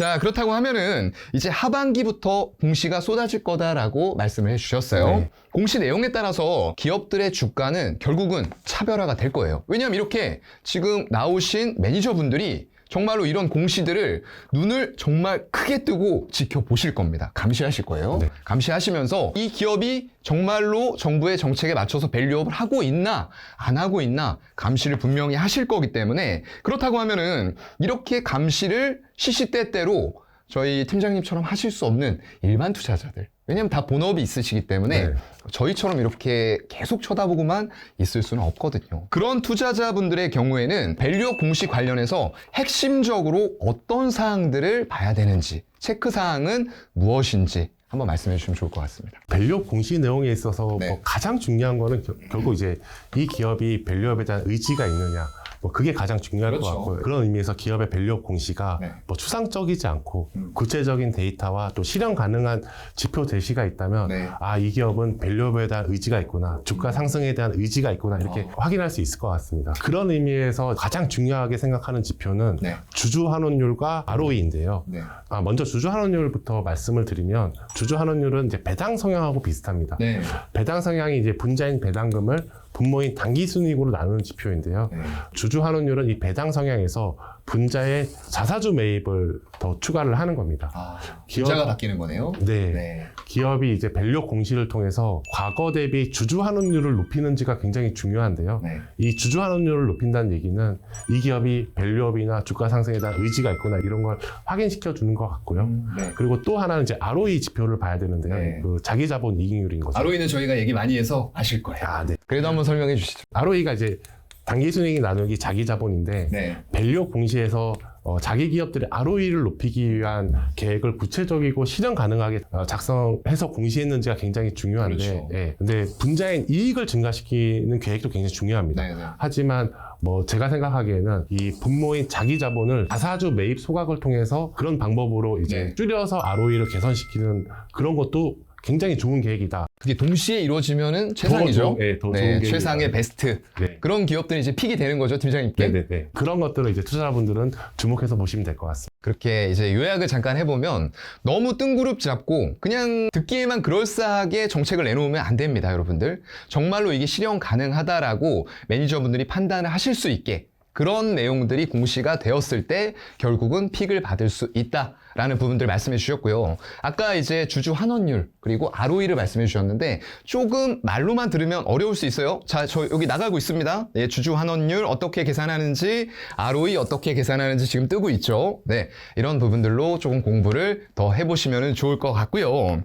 자, 그렇다고 하면은 이제 하반기부터 공시가 쏟아질 거다라고 말씀을 해주셨어요. 네. 공시 내용에 따라서 기업들의 주가는 결국은 차별화가 될 거예요. 왜냐하면 이렇게 지금 나오신 매니저분들이 정말로 이런 공시들을 눈을 정말 크게 뜨고 지켜보실 겁니다. 감시하실 거예요. 네. 감시하시면서 이 기업이 정말로 정부의 정책에 맞춰서 밸류업을 하고 있나 안 하고 있나 감시를 분명히 하실 거기 때문에 그렇다고 하면은 이렇게 감시를 시시때때로 저희 팀장님처럼 하실 수 없는 일반 투자자들 왜냐면 다 본업이 있으시기 때문에 네. 저희처럼 이렇게 계속 쳐다보고만 있을 수는 없거든요. 그런 투자자분들의 경우에는 밸류업 공시 관련해서 핵심적으로 어떤 사항들을 봐야 되는지 체크 사항은 무엇인지 한번 말씀해 주시면 좋을 것 같습니다. 밸류업 공시 내용에 있어서 네. 뭐 가장 중요한 거는 겨- 결국 이제 이 기업이 밸류업에 대한 의지가 있느냐. 뭐 그게 가장 중요할 그렇죠. 것 같고요. 그런 의미에서 기업의 밸류업 공시가 네. 뭐 추상적이지 않고 음. 구체적인 데이터와 또 실현 가능한 지표 제시가 있다면 네. 아 이 기업은 밸류업에 대한 의지가 있구나 주가 상승에 대한 의지가 있구나 이렇게 어. 확인할 수 있을 것 같습니다. 그런 의미에서 가장 중요하게 생각하는 지표는 네. 주주 환원율과 ROE인데요. 네. 아, 먼저 주주 환원율부터 말씀을 드리면 주주 환원율은 이제 배당 성향하고 비슷합니다. 네. 배당 성향이 이제 분자인 배당금을 분모인 단기 순이익으로 나누는 지표인데요. 네. 주주 환원율은 이 배당 성향에서 분자의 자사주 매입을 더 추가를 하는 겁니다. 아, 기업- 기자가 바뀌는 거네요. 네. 네. 기업이 이제 밸류 공시를 통해서 과거 대비 주주 환원율을 높이는지가 굉장히 중요한데요. 네. 이 주주 환원율을 높인다는 얘기는 이 기업이 밸류업이나 주가 상승에 대한 의지가 있구나 이런 걸 확인시켜 주는 것 같고요. 음, 네. 그리고 또 하나는 이제 ROE 지표를 봐야 되는데요. 네. 그 자기 자본 이익률인 거죠. ROE는 저희가 얘기 많이 해서 아실 거예요. 아, 네. 그래도 한번 설명해 주시죠. ROE가 이제 단기 순이익 나누기 자기 자본인데 네. 밸류 공시에서 어, 자기 기업들의 ROE를 높이기 위한 계획을 구체적이고 실현 가능하게 어, 작성해서 공시했는지가 굉장히 중요한데, 그렇죠. 예. 근데 분자인 이익을 증가시키는 계획도 굉장히 중요합니다. 네. 네. 하지만 뭐 제가 생각하기에는 이 분모인 자기 자본을 자사주 매입 소각을 통해서 그런 방법으로 이제 네. 줄여서 ROE를 개선시키는 그런 것도 굉장히 좋은 계획이다. 그게 동시에 이루어지면은 최상이죠. 더 좋은- 네, 더 좋은 네, 계획이다. 최상의 베스트. 네. 그런 기업들이 이제 픽이 되는 거죠, 팀장님께. 네네네. 그런 것들을 이제 투자자분들은 주목해서 보시면 될 것 같습니다. 그렇게 이제 요약을 잠깐 해보면 너무 뜬그룹 잡고 그냥 듣기에만 그럴싸하게 정책을 내놓으면 안 됩니다, 여러분들. 정말로 이게 실현 가능하다라고 매니저분들이 판단을 하실 수 있게 그런 내용들이 공시가 되었을 때 결국은 픽을 받을 수 있다라는 부분들 말씀해 주셨고요. 아까 이제 주주 환원율 그리고 ROE를 말씀해 주셨는데 조금 말로만 들으면 어려울 수 있어요. 자, 저 여기 나가고 있습니다. 예, 주주 환원율 어떻게 계산하는지 ROE 어떻게 계산하는지 지금 뜨고 있죠. 네, 이런 부분들로 조금 공부를 더 해보시면 좋을 것 같고요.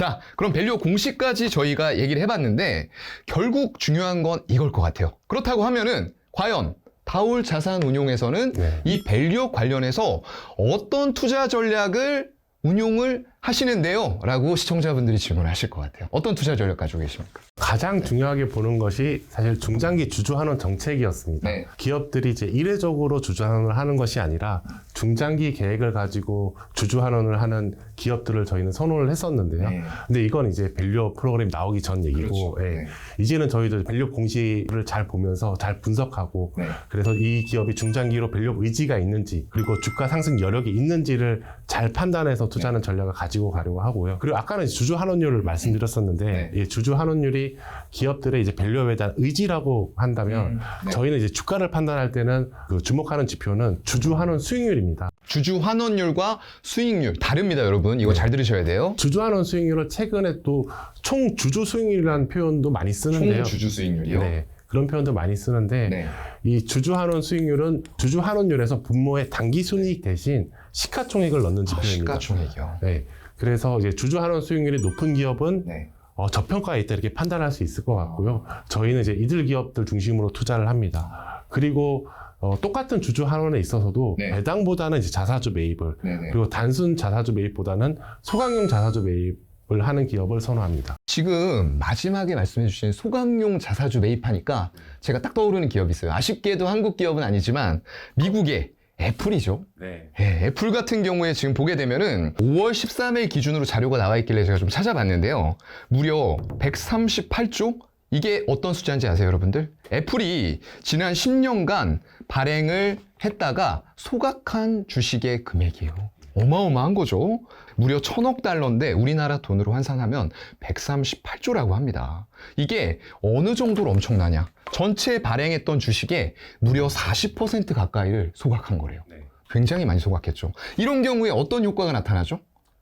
자, 그럼 밸류 공식까지 저희가 얘기를 해봤는데 결국 중요한 건 이걸 것 같아요. 그렇다고 하면은 과연 다올 자산 운용에서는 네. 이 밸류 관련해서 어떤 투자 전략을 운용을 하시는데요? 라고 시청자분들이 질문하실 것 같아요. 어떤 투자 전략 가지고 계십니까? 가장 중요하게 보는 것이 사실 중장기 주주환원 정책이었습니다. 네. 기업들이 이제 이례적으로 주주환원을 하는 것이 아니라 중장기 계획을 가지고 주주환원을 하는 기업들을 저희는 선호를 했었는데요. 네. 근데 이건 이제 밸류 프로그램 나오기 전 얘기고, 그렇죠. 예. 네. 이제는 저희도 밸류 공시를 잘 보면서 잘 분석하고, 네. 그래서 이 기업이 중장기로 밸류 의지가 있는지, 그리고 주가 상승 여력이 있는지를 잘 판단해서 네. 투자하는 전략을 가지고 가려고 하고요. 그리고 아까는 주주 환원율을 말씀드렸었는데, 네. 이 주주 환원율이 기업들의 이제 밸류에 대한 의지라고 한다면, 음, 네. 저희는 이제 주가를 판단할 때는 그 주목하는 지표는 주주 환원 수익률입니다. 주주 환원율과 수익률 다릅니다, 여러분. 이거 네. 잘 들으셔야 돼요. 주주 환원 수익률을 최근에 또 총 주주 수익률이라는 표현도 많이 쓰는데요. 수익률이요. 네. 그런 표현도 많이 쓰는데 네. 이 주주 환원 수익률은 주주 환원율에서 분모의 단기 순이익 대신 시가총액을 넣는 아, 지표입니다. 시가총액이요. 네. 그래서 이제 주주 환원 수익률이 높은 기업은 네. 어, 저평가에 있다 이렇게 판단할 수 있을 것 같고요. 저희는 이제 이들 기업들 중심으로 투자를 합니다. 그리고 어, 똑같은 주주 환원에 있어서도 네. 배당보다는 이제 자사주 매입을 네네. 그리고 단순 자사주 매입보다는 소강용 자사주 매입을 하는 기업을 선호합니다. 지금 마지막에 말씀해 주신 소강용 자사주 매입하니까 제가 딱 떠오르는 기업이 있어요. 아쉽게도 한국 기업은 아니지만 미국의 애플이죠. 네. 예, 애플 같은 경우에 지금 보게 되면은 5월 13일 기준으로 자료가 나와 있길래 제가 좀 찾아봤는데요. 무려 138조 이게 어떤 숫자인지 아세요, 여러분들? 애플이 지난 10년간 발행을 했다가 소각한 주식의 금액이에요. 어마어마한 거죠. 무려 천억 달러인데 우리나라 돈으로 환산하면 138조라고 합니다. 이게 어느 정도로 엄청나냐? 전체 발행했던 주식의 무려 40% 가까이를 소각한 거래요. 네. 굉장히 많이 소각했죠. 이런 경우에 어떤 효과가 나타나죠?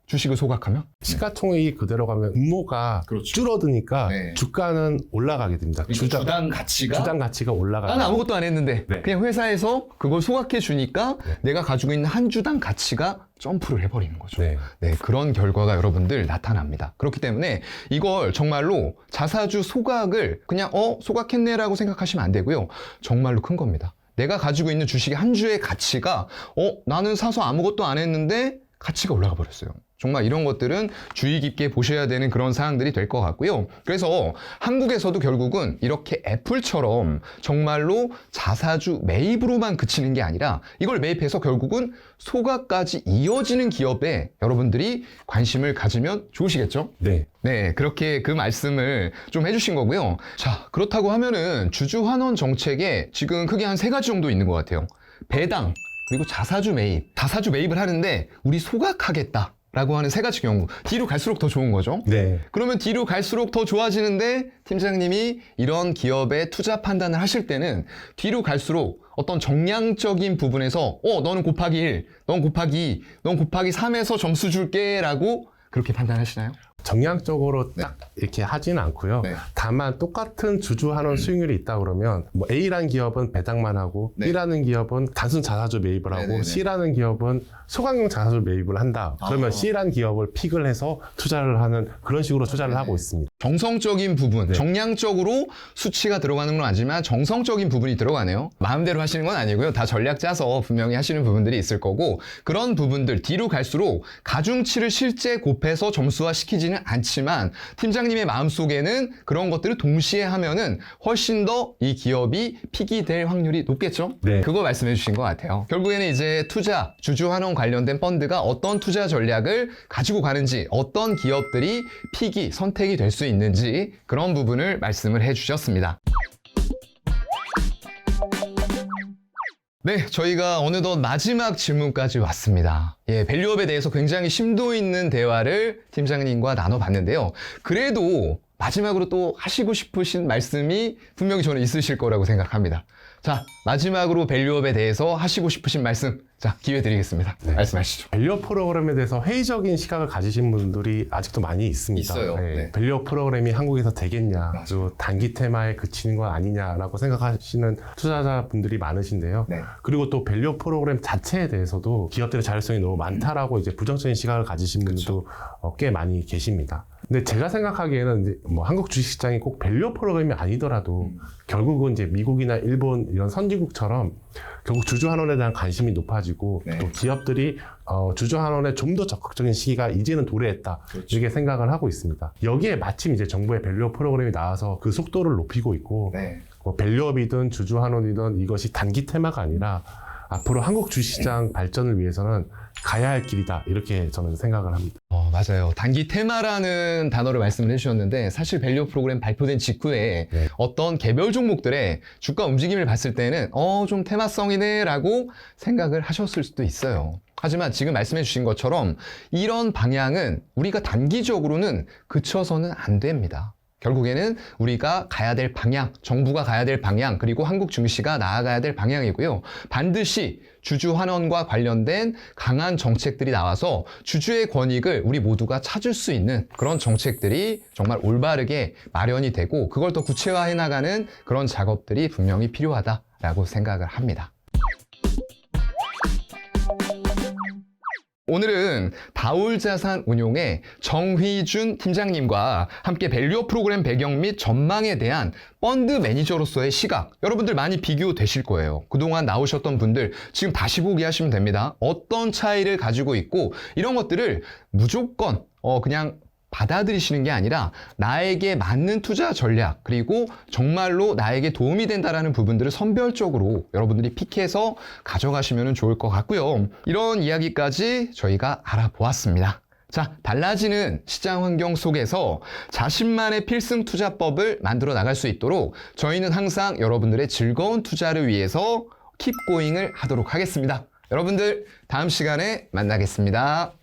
주식을 소각하면? 시가총액이 그대로 가면 음모가 그렇죠. 줄어드니까 네. 주가는 올라가게 됩니다. 주당, 가치가 주당 가치가 올라가요. 나는 아무것도 안 했는데 네. 그냥 회사에서 그걸 소각해 주니까 내가 가지고 있는 한 주당 가치가 점프를 해버리는 거죠. 네. 네, 그런 결과가 여러분들 나타납니다. 그렇기 때문에 이걸 정말로 자사주 소각을 그냥 어 소각했네라고 생각하시면 안 되고요. 정말로 큰 겁니다. 내가 가지고 있는 주식의 한 주의 가치가 어 나는 사서 아무것도 안 했는데 가치가 올라가 버렸어요. 정말 이런 것들은 주의 깊게 보셔야 되는 그런 사항들이 될 것 같고요. 그래서 한국에서도 결국은 이렇게 애플처럼 정말로 자사주 매입으로만 그치는 게 아니라 이걸 매입해서 결국은 소각까지 이어지는 기업에 여러분들이 관심을 가지면 좋으시겠죠? 네. 네, 그렇게 그 말씀을 좀 해주신 거고요. 자, 그렇다고 하면은 주주 환원 정책에 지금 크게 한 세 가지 정도 있는 것 같아요. 배당, 그리고 자사주 매입. 자사주 매입을 하는데 우리 소각하겠다. 라고 하는 세 가지 경우. 뒤로 갈수록 더 좋은 거죠. 네. 그러면 뒤로 갈수록 더 좋아지는데 팀장님이 이런 기업에 투자 판단을 하실 때는 뒤로 갈수록 어떤 정량적인 부분에서 어, 너는 곱하기 1, 넌 곱하기 2, 넌 곱하기 3에서 점수 줄게 라고 그렇게 판단하시나요? 정량적으로 딱 이렇게 하지는 않고요. 네. 다만 똑같은 주주 환원 수익률이 있다 그러면 뭐 A라는 기업은 배당만 하고 네. B라는 기업은 단순 자사주 매입을 하고 네네네. C라는 기업은 소각용 자사주 매입을 한다. 그러면 아. C라는 기업을 픽을 해서 투자를 하는 그런 식으로 투자를 네네. 하고 있습니다. 정성적인 부분, 네. 정량적으로 수치가 들어가는 건 아니지만 정성적인 부분이 들어가네요. 마음대로 하시는 건 아니고요. 다 전략 짜서 분명히 하시는 부분들이 있을 거고 그런 부분들 뒤로 갈수록 가중치를 실제 곱해서 점수화 시키지는 않지만 팀장님의 마음속에는 그런 것들을 동시에 하면은 훨씬 더 이 기업이 픽이 될 확률이 높겠죠? 네. 그거 말씀해 주신 것 같아요. 결국에는 이제 투자, 주주 환원 관련된 펀드가 어떤 투자 전략을 가지고 가는지, 어떤 기업들이 픽이 선택이 될수 있는지 그런 부분을 말씀을 해 주셨습니다. 네, 저희가 어느덧 마지막 질문까지 왔습니다. 예, 밸류업에 대해서 굉장히 심도 있는 대화를 팀장님과 나눠봤는데요. 그래도 마지막으로 또 하시고 싶으신 말씀이 분명히 저는 있으실 거라고 생각합니다. 자, 마지막으로 밸류업에 대해서 하시고 싶으신 말씀, 자, 기회 드리겠습니다. 네. 말씀하시죠. 밸류업 프로그램에 대해서 회의적인 시각을 가지신 분들이 아직도 많이 있습니다. 있어요. 네. 밸류업 프로그램이 한국에서 되겠냐. 그리고 단기 테마에 그치는 건 아니냐라고 생각하시는 투자자분들이 많으신데요. 네. 그리고 또 밸류업 프로그램 자체에 대해서도 기업들의 자율성이 너무 많다라고 이제 부정적인 시각을 가지신 분들도 어, 꽤 많이 계십니다. 근데 제가 생각하기에는 이제 뭐 한국 주식시장이 꼭 밸류업 프로그램이 아니더라도 음. 결국은 이제 미국이나 일본 이런 선진국처럼 결국 주주 환원에 대한 관심이 높아지고 네. 또 기업들이 어, 주주 환원에 좀 더 적극적인 시기가 이제는 도래했다 그렇죠. 이렇게 생각을 하고 있습니다. 여기에 마침 이제 정부의 밸류업 프로그램이 나와서 그 속도를 높이고 있고 네. 뭐 밸류업이든 주주 환원이든 이것이 단기 테마가 아니라 앞으로 한국 주식시장 발전을 위해서는 가야 할 길이다 이렇게 저는 생각을 합니다. 어, 맞아요. 단기 테마라는 단어를 말씀을 해주셨는데 사실 밸류 프로그램 발표된 직후에 네. 어떤 개별 종목들의 주가 움직임을 봤을 때는 어, 좀 테마성이네라고 생각을 하셨을 수도 있어요. 하지만 지금 말씀해 주신 것처럼 이런 방향은 우리가 단기적으로는 그쳐서는 안 됩니다. 결국에는 우리가 가야 될 방향, 정부가 가야 될 방향, 그리고 한국 증시가 나아가야 될 방향이고요. 반드시 주주 환원과 관련된 강한 정책들이 나와서 주주의 권익을 우리 모두가 찾을 수 있는 그런 정책들이 정말 올바르게 마련이 되고 그걸 더 구체화해 나가는 그런 작업들이 분명히 필요하다라고 생각을 합니다. 오늘은 다울자산 운용의 정휘준 팀장님과 함께 밸류업 프로그램 배경 및 전망에 대한 펀드 매니저로서의 시각 여러분들 많이 비교되실 거예요. 그동안 나오셨던 분들 지금 다시 보기 하시면 됩니다. 어떤 차이를 가지고 있고 이런 것들을 무조건 어 그냥 받아들이시는 게 아니라 나에게 맞는 투자 전략 그리고 정말로 나에게 도움이 된다라는 부분들을 선별적으로 여러분들이 픽해서 가져가시면 좋을 것 같고요. 이런 이야기까지 저희가 알아보았습니다. 자, 달라지는 시장 환경 속에서 자신만의 필승 투자법을 만들어 나갈 수 있도록 저희는 항상 여러분들의 즐거운 투자를 위해서 킵고잉을 하도록 하겠습니다. 여러분들 다음 시간에 만나겠습니다.